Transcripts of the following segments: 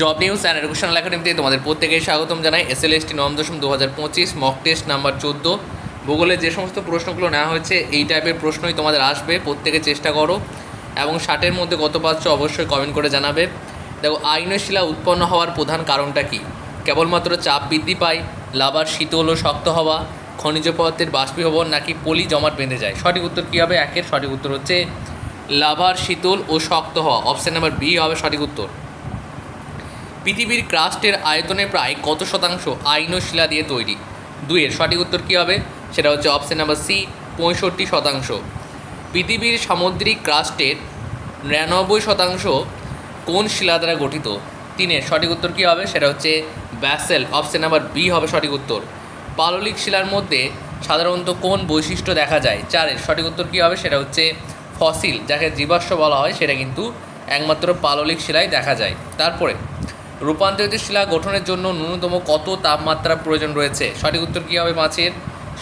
Job news and educational একাডেমিতে তোমাদের প্রত্যেকেই স্বাগতম জানাই। এস এল এস টি নবম দশম দু হাজার পঁচিশ মক টেস্ট নাম্বার চোদ্দ। ভূগোলের যে সমস্ত প্রশ্নগুলো নেওয়া হয়েছে, এই টাইপের প্রশ্নই তোমাদের আসবে। প্রত্যেকে চেষ্টা করো। এবং ষাটের মধ্যে কত পাচ্ছ অবশ্যই কমেন্ট করে জানাবে। দেখো আগ্নেয় শিলা উৎপন্ন হওয়ার প্রধান কারণটা কি? কেবলমাত্র চাপ বৃদ্ধি পায়, লাভার শীতল ও শক্ত হওয়া, খনিজ পদার্থের বাষ্পীভবন নাকি পলি জমাট বেঁধে যায়? সঠিক উত্তর কী হবে? একের সঠিক উত্তর হচ্ছে, লাভার শীতল ও শক্ত হওয়া। অপশান নাম্বার বি হবে সঠিক উত্তর। পৃথিবীর ক্রাস্টের আয়তনে প্রায় কত শতাংশ আইনো শিলা দিয়ে তৈরি? দুইয়ের সঠিক উত্তর কী হবে? সেটা হচ্ছে অপশান নাম্বার সি, পঁয়ষট্টি শতাংশ। পৃথিবীর সামুদ্রিক ক্রাস্টের নিরানব্বই শতাংশ কোন শিলা দ্বারা গঠিত? তিনের সঠিক উত্তর কী হবে? সেটা হচ্ছে ব্যাসেল। অপশান নাম্বার বি হবে সঠিক উত্তর। পাললিক শিলার মধ্যে সাধারণত কোন বৈশিষ্ট্য দেখা যায়? চারের সঠিক উত্তর কী হবে? সেটা হচ্ছে ফসিল, যাকে জীবাশ্ম বলা হয়। সেটা কিন্তু একমাত্র পাললিক শিলায় দেখা যায়। তারপরে রূপান্তরিত শিলা গঠনের জন্য ন্যূনতম কত তাপমাত্রা প্রয়োজন রয়েছে? সঠিক উত্তর কী হবে মাছের?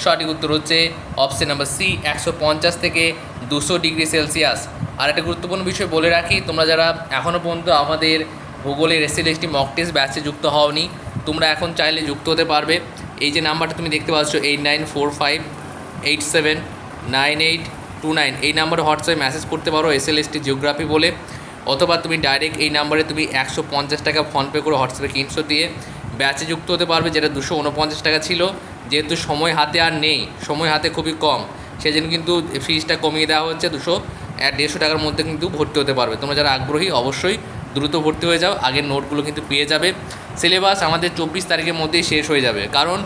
সঠিক উত্তর হচ্ছে অপশন নাম্বার সি একশো পঞ্চাশ থেকে দুশো ডিগ্রি সেলসিয়াস। আর একটা গুরুত্বপূর্ণ বিষয় বলে রাখি, তোমরা যারা এখনও পর্যন্ত আমাদের ভূগোলের এসএলএসটি মক টেস্ট ব্যাচে যুক্ত হওনি, তোমরা এখন চাইলে যুক্ত হতে পারবে। এই যে নাম্বারটা তুমি দেখতে পাচ্ছ eight nine four five eight seven nine eight two nine এই নাম্বারে হোয়াটসঅ্যাপে মেসেজ করতে পারো এস এসএলএসটি জিওগ্রাফি বলে অথবা তুমি ডাইরেক্ট এই নাম্বারে তুমি একশো পঞ্চাশ টাকা ফোনপে করে হোয়াটসঅ্যাপে তিনশো দিয়ে ব্যাচে যুক্ত হতে পারবে যেটা দুশো উনপঞ্চাশ টাকা ছিল। যেহেতু সময় হাতে আর নেই, সময় হাতে খুবই কম, সেজন্য কিন্তু ফিজটা কমিয়ে দেওয়া হচ্ছে। দুশো দেড়শো টাকার মধ্যে কিন্তু ভর্তি হতে পারবে। তোমরা যারা আগ্রহী, অবশ্যই দ্রুত ভর্তি হয়ে যাও। আগের নোটগুলো কিন্তু পেয়ে যাবে। সিলেবাস আমাদের চব্বিশ তারিখের মধ্যেই শেষ হয়ে যাবে। কারণ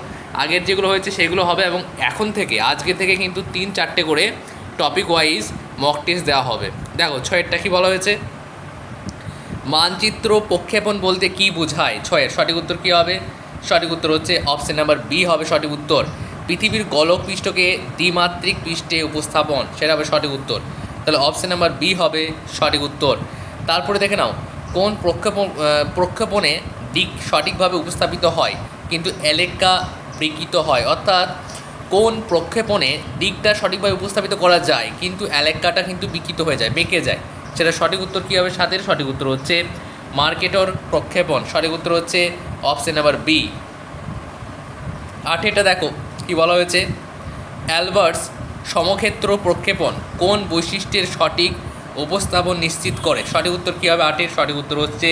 আগের যেগুলো হয়েছে সেগুলো হবে এবং এখন থেকে, আজকে থেকে কিন্তু তিন চারটে করে টপিক ওয়াইজ মক টেস্ট দেওয়া হবে। দেখো, ছয়েরটা কী বলা হয়েছে? মানচিত্র প্রক্ষেপণ বলতে কি বোঝায়? ছয়ের সঠিক উত্তর কী হবে? সঠিক উত্তর হচ্ছে অপশন নাম্বার বি হবে সঠিক উত্তর। পৃথিবীর গোলক পৃষ্ঠকে দ্বিমাত্রিক পৃষ্ঠে উপস্থাপন, সেটা হবে সঠিক উত্তর। তাহলে অপশন নাম্বার বি হবে সঠিক উত্তর। তারপরে দেখে নাও, কোন প্রক্ষেপণ প্রক্ষেপণে দিক সঠিকভাবে উপস্থাপিত হয়, কিন্তু এলেকা বিকৃত হয়? অর্থাৎ কোন প্রক্ষেপণে দিকটা সঠিকভাবে উপস্থাপিত করা যায়, কিন্তু এলাকাটা কিন্তু বিকৃত হয়ে যায়, বেঁকে যায়? সেটা সঠিক উত্তর কী হবে? সাতের সঠিক উত্তর হচ্ছে মার্কেটর প্রক্ষেপণ। সঠিক উত্তর হচ্ছে অপশন নাম্বার বি আঠেরটা দেখো, কি বলা হয়েছে? অ্যালবার্টস সমক্ষেত্র প্রক্ষেপণ কোন বৈশিষ্ট্যের সঠিক উপস্থাপন নিশ্চিত করে? সঠিক উত্তর কী হবে? আটের সঠিক উত্তর হচ্ছে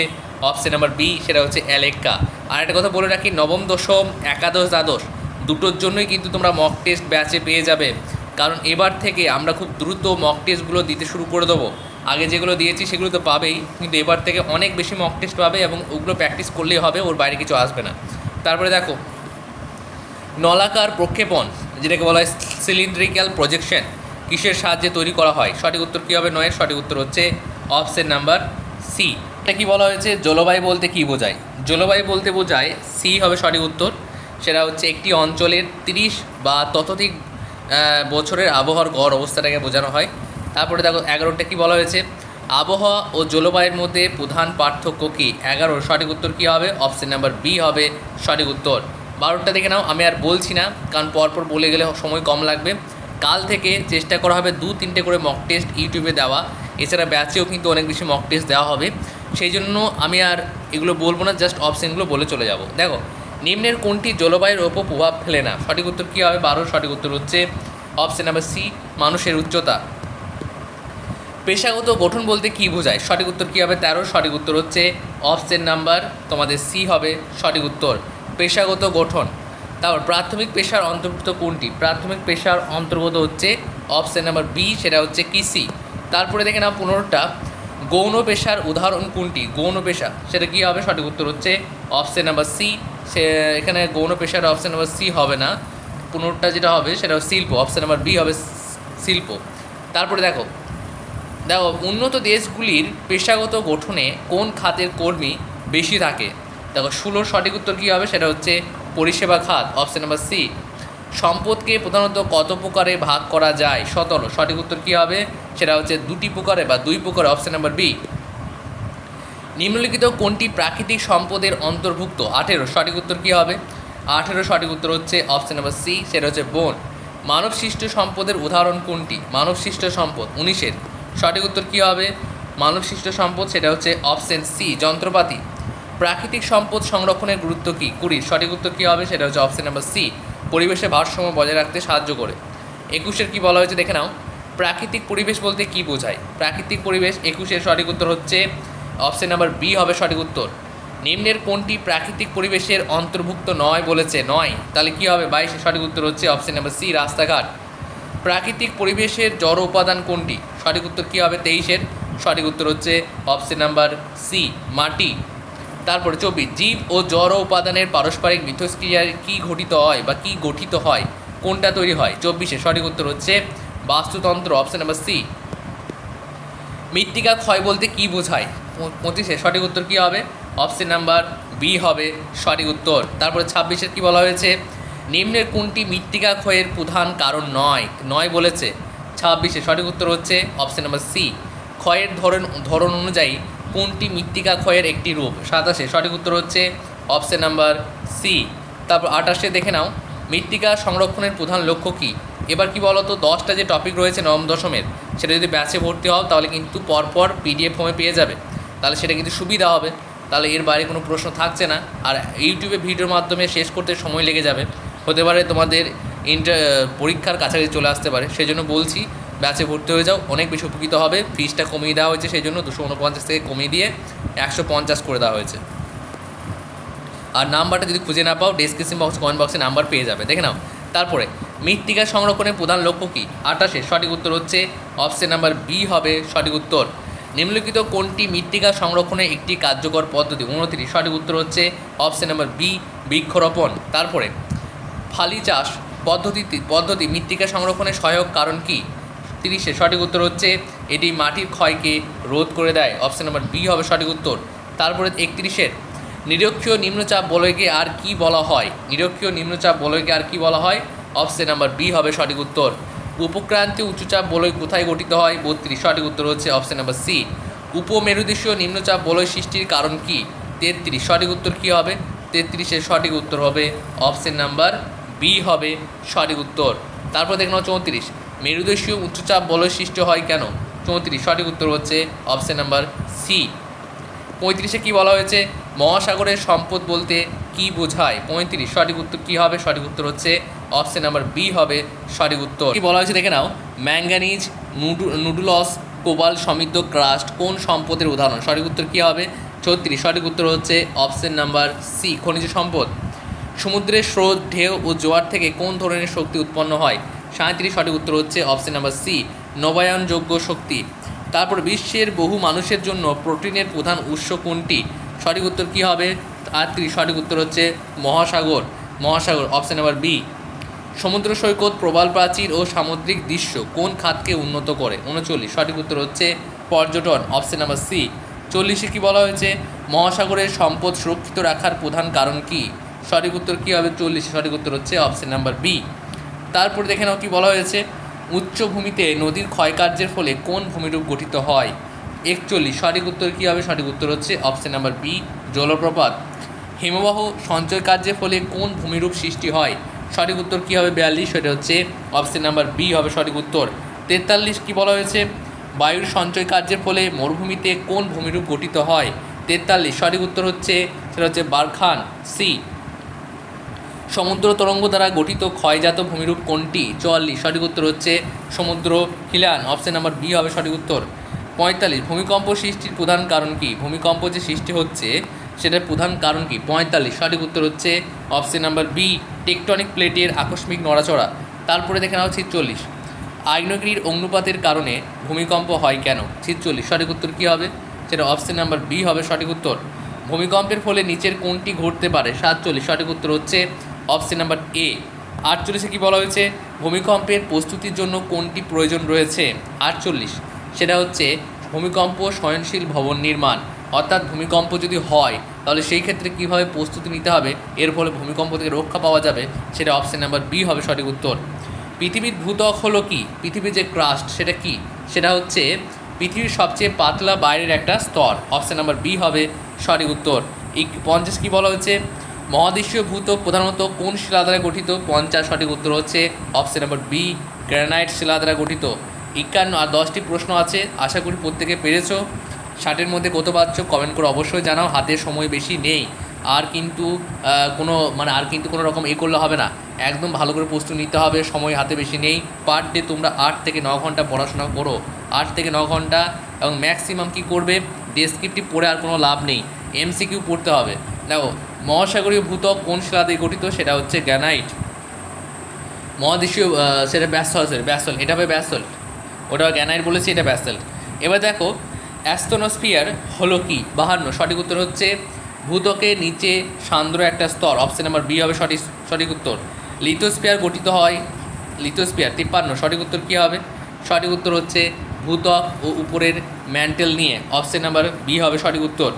অপশন নাম্বার বি সেটা হচ্ছে অ্যালেক্কা আর একটা কথা বলে রাখি, নবম, দশম, একাদশ, দ্বাদশ, দুটোর জন্যই কিন্তু তোমরা মক টেস্ট ব্যাচে পেয়ে যাবে। কারণ এবার থেকে আমরা খুব দ্রুত মক টেস্টগুলো দিতে শুরু করে দেবো। আগে যেগুলো দিয়েছি সেগুলো তো পাবেই, কিন্তু এবার থেকে অনেক বেশি মক টেস্ট পাবে এবং ওগুলো প্র্যাকটিস করলেই হবে, ওর বাইরে কিছু আসবে না। তারপরে দেখো, নলাকার প্রক্ষেপণ, যেটাকে বলা হয় সিলিন্ড্রিক্যাল প্রজেকশন কিসের সাহায্যে তৈরি করা হয়? সঠিক উত্তর কী হবে নয়ের? সঠিক উত্তর হচ্ছে অপশন নাম্বার সি এটা কী বলা হয়েছে? জলবায়ু বলতে কি বোঝায়? জলবায়ু বলতে বোঝায় সি হবে সঠিক উত্তর, সেটা হচ্ছে একটি অঞ্চলের তিরিশ বা ততোধিক বছরের আবহাওয়ার গড়, অবস্থাটাকে বোঝানো হয়। তারপরে দেখো এগারোটা কি বলা হয়েছে? আবহাওয়া ও জলবায়ুর মধ্যে প্রধান পার্থক্য কী? এগারোর সঠিক উত্তর কী হবে? অপশান নাম্বার বি হবে সঠিক উত্তর। বারোটা দেখে নাও, আমি আর বলছি না, কারণ পরপর বলে গেলে সময় কম লাগবে। কাল থেকে চেষ্টা করা হবে দু, তিনটে করে মক টেস্ট ইউটিউবে দেওয়া। এছাড়া ব্যাচেও কিন্তু অনেক বেশি মক টেস্ট দেওয়া হবে। সেই জন্য আমি আর এগুলো বলব না জাস্ট অপশানগুলো বলে চলে যাব। দেখো, নিম্নের কোনটি জলবায়ুর ওপর প্রভাব ফেলে না? সঠিক উত্তর কী হবে? বারো, সঠিক উত্তর হচ্ছে অপশান নাম্বার সি মানুষের উচ্চতা। পেশাগত গঠন বলতে কী বোঝায়? সঠিক উত্তর কী হবে? তেরো। সঠিক উত্তর হচ্ছে অপশন নাম্বার তোমাদের সি হবে, সঠিক উত্তর। পেশাগত গঠন। তারপর প্রাথমিক পেশার অন্তর্ভুক্ত কোনটি? প্রাথমিক পেশার অন্তর্গত হচ্ছে অপশন নাম্বার বি সেটা হচ্ছে কৃষি তারপরে দেখে নাও পনেরোটা। গৌণ পেশার উদাহরণ কোনটি? গৌণ পেশা, সেটা কী হবে? সঠিক উত্তর হচ্ছে অপশন নাম্বার সি সে, এখানে গৌণ পেশার অপশন নাম্বার সি হবে না। পনেরোটা যেটা হবে, সেটা শিল্প। অপশন নাম্বার বি হবে শিল্প। তারপরে দেখো দেখো, উন্নত দেশগুলির পেশাগত গঠনে কোন খাতের কর্মী বেশি থাকে? দেখো, ষোলোর সঠিক উত্তর কী হবে? সেটা হচ্ছে পরিষেবা খাত অপশন নাম্বার সি সম্পদকে প্রধানত কত প্রকারে ভাগ করা যায়? সতেরো। সঠিক উত্তর কী হবে? সেটা হচ্ছে দুটি প্রকারে বা দুই প্রকারে অপশন নাম্বার বি নিম্নলিখিত কোনটি প্রাকৃতিক সম্পদের অন্তর্ভুক্ত? আঠেরো। সঠিক উত্তর কী হবে? আঠেরো। সঠিক উত্তর হচ্ছে অপশন নাম্বার সি সেটা হচ্ছে বন। মানব সৃষ্ট সম্পদের উদাহরণ কোনটি? মানব সৃষ্ট সম্পদ, উনিশের। সঠিক উত্তর কী হবে? মানব সৃষ্ট সম্পদ সেটা হচ্ছে অপশন সি যন্ত্রপাতি। প্রাকৃতিক সম্পদ সংরক্ষণের গুরুত্ব কী? কুড়ি। সঠিক উত্তর কী হবে? সেটা হচ্ছে অপশন নাম্বার সি পরিবেশে ভারসাম্য বজায় রাখতে সাহায্য করে। একুশের কী বলা হয়েছে? দেখে নাও। প্রাকৃতিক পরিবেশ বলতে কী বোঝায়? প্রাকৃতিক পরিবেশ, একুশের সঠিক উত্তর হচ্ছে, অপশন নাম্বার বি হবে সঠিক উত্তর। নিম্নের কোনটি প্রাকৃতিক পরিবেশের অন্তর্ভুক্ত নয় বলেছে? নয়। তাহলে কী হবে? বাইশের সঠিক উত্তর হচ্ছে অপশন নাম্বার সি রাস্তাঘাট। প্রাকৃতিক পরিবেশের জড় উপাদান কোনটি? সঠিক উত্তর কী হবে? তেইশের। সঠিক উত্তর হচ্ছে অপশন নাম্বার সি মাটি। তারপরে চব্বিশ। জীব ও জড় উপাদানের পারস্পরিক মিথস্ক্রিয়ায় কী ঘটিত হয় বা কী গঠিত হয়? কোনটা তৈরি হয়? চব্বিশে সঠিক উত্তর হচ্ছে বাস্তুতন্ত্র, অপশন নাম্বার সি মৃত্তিকা ক্ষয় বলতে কী বোঝায়? পঁচিশে সঠিক উত্তর কী হবে? অপশন নাম্বার বি হবে সঠিক উত্তর। তারপরে ছাব্বিশের কী বলা হয়েছে? নিম্নের কোনটি মৃত্তিকা ক্ষয়ের প্রধান কারণ নয়? নয় বলেছে। ছাব্বিশে সঠিক উত্তর হচ্ছে অপশন নাম্বার সি। ক্ষয়ের ধরন ধরন অনুযায়ী কোনটি মৃত্তিকা ক্ষয়ের একটি রূপ? সাতাশে সঠিক উত্তর হচ্ছে অপশন নাম্বার সি। তারপর আঠাশে দেখে নাও। মৃত্তিকা সংরক্ষণের প্রধান লক্ষ্য কী? এবার কি বলো তো দশটা যে টপিক রয়েছে নবম দশমের, সেটা যদি ব্যাচে ভর্তি হও, তাহলে কিন্তু পরপর পিডিএফ ফর্মে পেয়ে যাবে। তাহলে সেটা কিন্তু সুবিধা হবে। তাহলে এর বাইরে কোনো প্রশ্ন থাকছে না। আর ইউটিউবে ভিডিওর মাধ্যমে শেষ করতে সময় লেগে যাবে। হতে পারে তোমাদের ইন্টার পরীক্ষার কাছাকাছি চলে আসতে পারে। সেই জন্য বলছি ব্যাচে ভর্তি হয়ে যাও, অনেক বেশি উপকৃত হবে। ফিসটা কমিয়ে দেওয়া হয়েছে সেই জন্য দুশো উনপঞ্চাশ থেকে কমিয়ে দিয়ে একশো পঞ্চাশ করে দেওয়া হয়েছে। আর নাম্বারটা যদি খুঁজে না পাও ডেসক্রিপশন বক্স কমেন্ট বক্সে নাম্বার পেয়ে যাবে। দেখে নাও। তারপরে, মৃত্তিকা সংরক্ষণের প্রধান লক্ষ্য কী? আটাশে সঠিক উত্তর হচ্ছে অপশন নাম্বার বি হবে সঠিক উত্তর। নিম্নলিখিত কোনটি মৃত্তিকা সংরক্ষণের একটি কার্যকর পদ্ধতি? উনত্রিশ, সঠিক উত্তর হচ্ছে অপশন নাম্বার বি বৃক্ষরোপণ। তারপরে ফালি চাষ পদ্ধতি পদ্ধতি মৃত্তিকা সংরক্ষণের সহায়ক কারণ কি? তিরিশে সঠিক উত্তর হচ্ছে, এটি মাটির ক্ষয়কে রোধ করে দেয়। অপশান নাম্বার বি হবে সঠিক উত্তর। তারপরে একত্রিশের, নিরক্ষীয় নিম্নচাপ বলয়কে আর কি বলা হয়? নিরক্ষীয় নিম্নচাপ বলয়কে আর কি বলা হয়? অপশন নাম্বার বি হবে সঠিক উত্তর। উপক্রান্তীয় উচ্চচাপ বলয় কোথায় গঠিত হয়? বত্রিশ, সঠিক উত্তর হচ্ছে অপশন নাম্বার সি। উপমেরুদেশীয় নিম্নচাপ বলয় সৃষ্টির কারণ কি? তেত্রিশ, সঠিক উত্তর কি হবে? তেত্রিশের সঠিক উত্তর হবে অপশন নাম্বার বি হবে সঠিক উত্তর। তারপর দেখুন চৌত্রিশ। মেরুদেশীয় উচ্চচাপ বলয় সৃষ্টি হয় কেন? চৌত্রিশ, সঠিক উত্তর হচ্ছে অপশন নাম্বার সি। পঁয়ত্রিশে কি বলা হয়েছে? মহাসাগরের সম্পদ বলতে কি বোঝায়? পঁয়ত্রিশ, সঠিক উত্তর কী হবে? সঠিক উত্তর হচ্ছে অপশন নাম্বার বি হবে সঠিক উত্তর। কি বলা হয়েছে দেখে নাও? ম্যাঙ্গানিজ নুডু, নুডুলস কোবাল সমৃদ্ধ ক্রাস্ট কোন সম্পদের উদাহরণ? সঠিক উত্তর কী হবে? ছত্রিশ সঠিক উত্তর হচ্ছে অপশন নাম্বার সি, খনিজ সম্পদ। সমুদ্রের স্রোত, ঢেউ ও জোয়ার থেকে কোন ধরনের শক্তি উৎপন্ন হয়? সাঁত্রিশ সঠিক উত্তর হচ্ছে অপশন নাম্বার সি নবায়নযোগ্য শক্তি। তারপর বিশ্বের বহু মানুষের জন্য প্রোটিনের প্রধান উৎস কোনটি? সঠিক উত্তর কী হবে? আর আটত্রিশ সঠিক উত্তর হচ্ছে মহাসাগর। মহাসাগর অপশন নাম্বার বি সমুদ্র সৈকত, প্রবাল প্রাচীর ও সামুদ্রিক দৃশ্য কোন খাতকে উন্নত করে? উনচল্লিশ সঠিক উত্তর হচ্ছে পর্যটন অপশন নাম্বার সি চল্লিশে কী বলা হয়েছে? মহাসাগরের সম্পদ সুরক্ষিত রাখার প্রধান কারণ কি? সঠিক উত্তর কী হবে? চল্লিশে সঠিক উত্তর হচ্ছে অপশন নাম্বার বি তারপর দেখে নাও কী বলা হয়েছে। উচ্চভূমিতে নদীর ক্ষয়কার্যের ফলে কোন ভূমিরূপ গঠিত হয়? একচল্লিশ, সঠিক উত্তর কী হবে? সঠিক উত্তর হচ্ছে অপশন নাম্বার বি জলপ্রপাত। হিমবাহ সঞ্চয় কার্যের ফলে কোন ভূমিরূপ সৃষ্টি হয়? সঠিক উত্তর কী হবে? বিয়াল্লিশ, সেটা হচ্ছে অপশন নাম্বার বি হবে সঠিক উত্তর। তেতাল্লিশ, কী বলা হয়েছে? বায়ুর সঞ্চয় কার্যের ফলে মরুভূমিতে কোন ভূমিরূপ গঠিত হয়? তেতাল্লিশ, সঠিক উত্তর হচ্ছে, সেটা হচ্ছে বারখান সি সমুদ্র তরঙ্গ দ্বারা গঠিত ক্ষয়জাত ভূমিরূপ কোনটি? চুয়াল্লিশ সঠিক উত্তর হচ্ছে সমুদ্র হিলান অপশন নাম্বার বি হবে সঠিক উত্তর। পঁয়তাল্লিশ, ভূমিকম্প সৃষ্টির প্রধান কারণ কি? ভূমিকম্প যে সৃষ্টি হচ্ছে, সেটার প্রধান কারণ কি? পঁয়তাল্লিশ, সঠিক উত্তর হচ্ছে অপশন নাম্বার বি টেকটনিক প্লেটের আকস্মিক নড়াচড়া। তারপরে দেখে নাও ছিচল্লিশ। আগ্নেয়গিরির অগ্নুপাতের কারণে ভূমিকম্প হয় কেন? ছিচল্লিশ, সঠিক উত্তর কী হবে? সেটা অপশন নাম্বার বি হবে সঠিক উত্তর। ভূমিকম্পের ফলে নিচের কোনটি ঘটতে পারে? সাতচল্লিশ, সঠিক উত্তর হচ্ছে অপশন নাম্বার এ, আটচল্লিশে কী বলা হয়েছে? ভূমিকম্পের প্রস্তুতির জন্য কোনটি প্রয়োজন রয়েছে? আটচল্লিশ। সেটা হচ্ছে ভূমিকম্প সহনশীল ভবন নির্মাণ। অর্থাৎ ভূমিকম্প যদি হয়, তাহলে সেই ক্ষেত্রে কীভাবে প্রস্তুতি নিতে হবে? এর ফলে ভূমিকম্প থেকে রক্ষা পাওয়া যাবে? সেটা অপশান নাম্বার বি হবে সঠিক উত্তর। পৃথিবীর ভূত্বক হলো কি? পৃথিবীর যে ক্রাস্ট, সেটা কি? সেটা হচ্ছে পৃথিবীর সবচেয়ে পাতলা বাইরের একটা স্তর। অপশন নাম্বার বি হবে সঠিক উত্তর। পঞ্চাশ কী বলা হয়েছে? মহাদেশীয় ভূত্বক প্রধানত কোন শিলা দ্বারা গঠিত? পঞ্চাশ সঠিক উত্তর হচ্ছে অপশন নাম্বার বি গ্রানাইট শিলা দ্বারা গঠিত। একান্ন আর দশটি প্রশ্ন আছে, আশা করি প্রত্যেকে পেরেছ। ষাটের মধ্যে কত পাচ্ছ কমেন্ট করে অবশ্যই জানাও, হাতে সময় বেশি নেই। আর কিন্তু কোনো মানে আর কিন্তু কোনো রকম এ করলে হবে না। একদম ভালো করে প্রস্তুতি নিতে হবে, সময় হাতে বেশি নেই। পার ডে তোমরা আট থেকে ন ঘণ্টা পড়াশোনা করো। আট থেকে ন ঘণ্টা এবং ম্যাক্সিমাম কি করবে? ডেসক্রিপটিভ পড়ে আর কোনো লাভ নেই। এমসিকিউ পড়তে হবে। দেখো মহাসাগরীয় ভূতক কোন শিলা দিয়ে গঠিত? সেটা হচ্ছে গ্যানাইট। মহাদেশীয় সেটা ব্যাসল সেটা ব্যাসল এটা হবে ব্যাসল ওটা গ্যানাইট বলেছি, এটা ব্যাসল এবার দেখো, অ্যাস্তনোস্ফিয়ার হলো কি? বাহান্ন। সঠিক উত্তর হচ্ছে ভূতকের নিচে সান্দ্র একটা স্তর। অপশন নাম্বার বি হবে সঠিক সঠিক উত্তর। লিথোস্ফিয়ার গঠিত হয়, লিথোস্ফিয়ার, তিপ্পান্ন। সঠিক উত্তর কী হবে? সঠিক উত্তর হচ্ছে ভূতক ও উপরের ম্যান্টেল নিয়ে। অপশন নাম্বার বি হবে সঠিক উত্তর।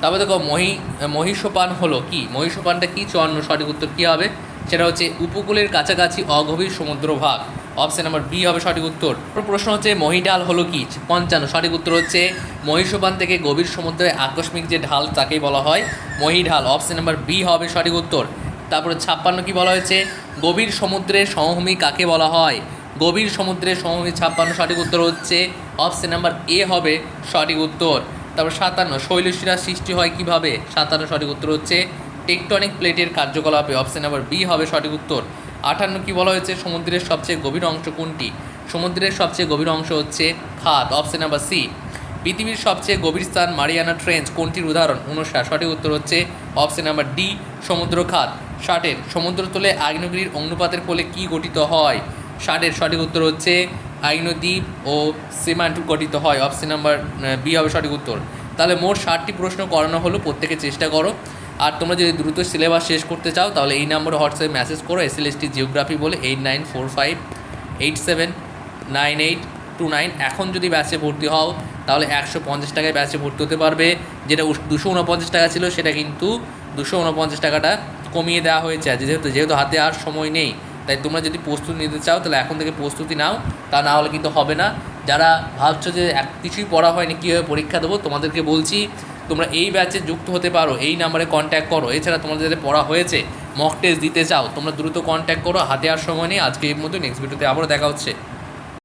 তারপর দেখো মহি, মহিষোপান হলো কি? মহিষোপানটা কি চুয়ান্ন? সঠিক উত্তর কী হবে? সেটা হচ্ছে উপকূলের কাছাকাছি অগভীর সমুদ্র ভাগ। অপশন নাম্বার বি হবে সঠিক উত্তর। প্রশ্ন হচ্ছে মহিডাল হলো কি? পঞ্চান্ন। সঠিক উত্তর হচ্ছে মহিষোপান থেকে গভীর সমুদ্রে আকস্মিক যে ঢাল, তাকেই বলা হয় মহিঢাল অপশন নাম্বার বি হবে সঠিক উত্তর। তারপরে ছাপ্পান্ন কি বলা হয়েছে? গভীর সমুদ্রের সমভূমি কাকে বলা হয়? গভীর সমুদ্রের সমভূমি ছাপ্পান্ন সঠিক উত্তর হচ্ছে। অপশন নাম্বার এ হবে সঠিক উত্তর। তারপর সাতান্ন, শৈলশিরা সৃষ্টি হয় কীভাবে? সাতান্ন সঠিক উত্তর হচ্ছে টেকটনিক প্লেটের কার্যকলাপে। অপশন নাম্বার বি হবে সঠিক উত্তর। আটান্ন কি বলা হয়েছে? সমুদ্রের সবচেয়ে গভীর অংশ কোনটি? সমুদ্রের সবচেয়ে গভীর অংশ হচ্ছে খাত অপশন নাম্বার সি পৃথিবীর সবচেয়ে গভীর স্থান মারিয়ানা ট্রেঞ্চ কোনটির উদাহরণ? উনষাট, সঠিক উত্তর হচ্ছে অপশন নাম্বার ডি সমুদ্র খাত ষাটের, সমুদ্রতলে আগ্নেয়গিরির অগ্নুপাতের ফলে কি গঠিত হয়? ষাটের সঠিক উত্তর হচ্ছে আগ্নেয়দ্বীপ ও সিমান্ট গঠিত হয়। অপশন নাম্বার বি হবে সঠিক উত্তর। তাহলে মোট ষাটটি প্রশ্ন করানো হলো, প্রত্যেকে চেষ্টা করো। আর তোমরা যদি দ্রুত সিলেবাস শেষ করতে চাও, তাহলে এই নম্বরে হোয়াটসঅ্যাপে মেসেজ করো এস এল জিওগ্রাফি বলে eight nine four five eight seven nine eight two nine এখন যদি ব্যাচে ভর্তি হও, তাহলে একশো পঞ্চাশ টাকায় ব্যাচে ভর্তি হতে পারবে। যেটা দুশো উনপঞ্চাশ টাকা ছিল, সেটা কিন্তু দুশো উনপঞ্চাশ টাকাটা কমিয়ে দেওয়া হয়েছে। যেহেতু যেহেতু হাতে আর সময় নেই। তাই তোমরা যদি প্রস্তুতি নিতে চাও, তাহলে এখন থেকে প্রস্তুতি নাও। তা না হলে কিন্তু হবে না। যারা ভাবছ যে এক কিছুই পড়া হয়নি, কীভাবে পরীক্ষা দেবো, তোমাদেরকে বলছি, তোমরা এই ব্যাচে যুক্ত হতে পারো। এই নাম্বারে কন্ট্যাক্ট করো। এছাড়া তোমাদের যাতে পড়া হয়েছে মক টেস্ট দিতে চাও, তোমরা দ্রুত কন্ট্যাক্ট করো। হাতে আর সময় নেই। আজকে এর মতো নেক্সট ভিডিওতে আবারও দেখা হচ্ছে।